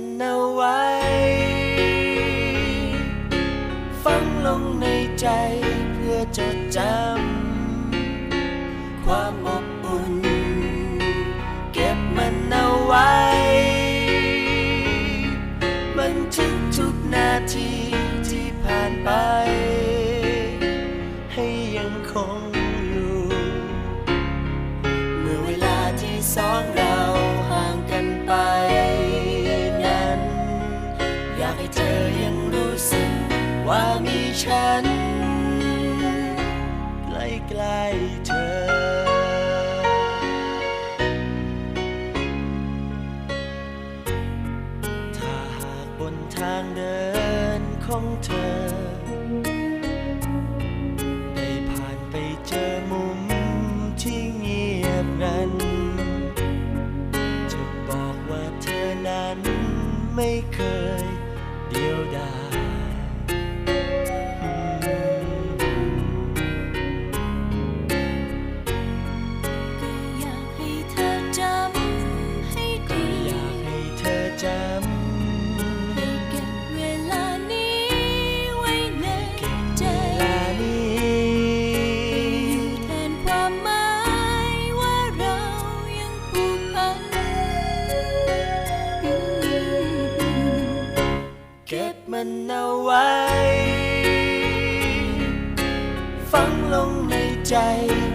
มันเอาไว้ฝังลงในใจเพื่อจดจำความอบอุ่น เก็บมันเอาไว้ มันทึกทุกนาทีที่ผ่านไป ให้ยังคงอยู่ เมื่อเวลาที่สองากให้เธอยังรู้สึก ว่ามีฉัน ใกล้ๆเธอถ้าหากบนทางเดินของเธอ ได้ผ่านไปเจอมุมที่เงียบงัน จะบอกว่าเธอนั้นไม่เคย เดี มันเอาไว้ ฟังลงในใจ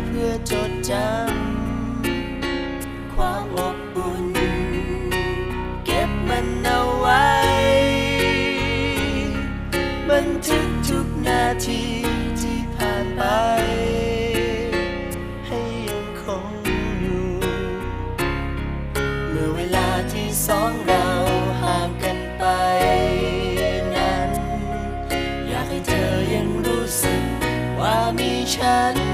เพื่อจดจำ ความอบอุ่น เก็บมันเอาไว้ บันทึกทุกนาที นั้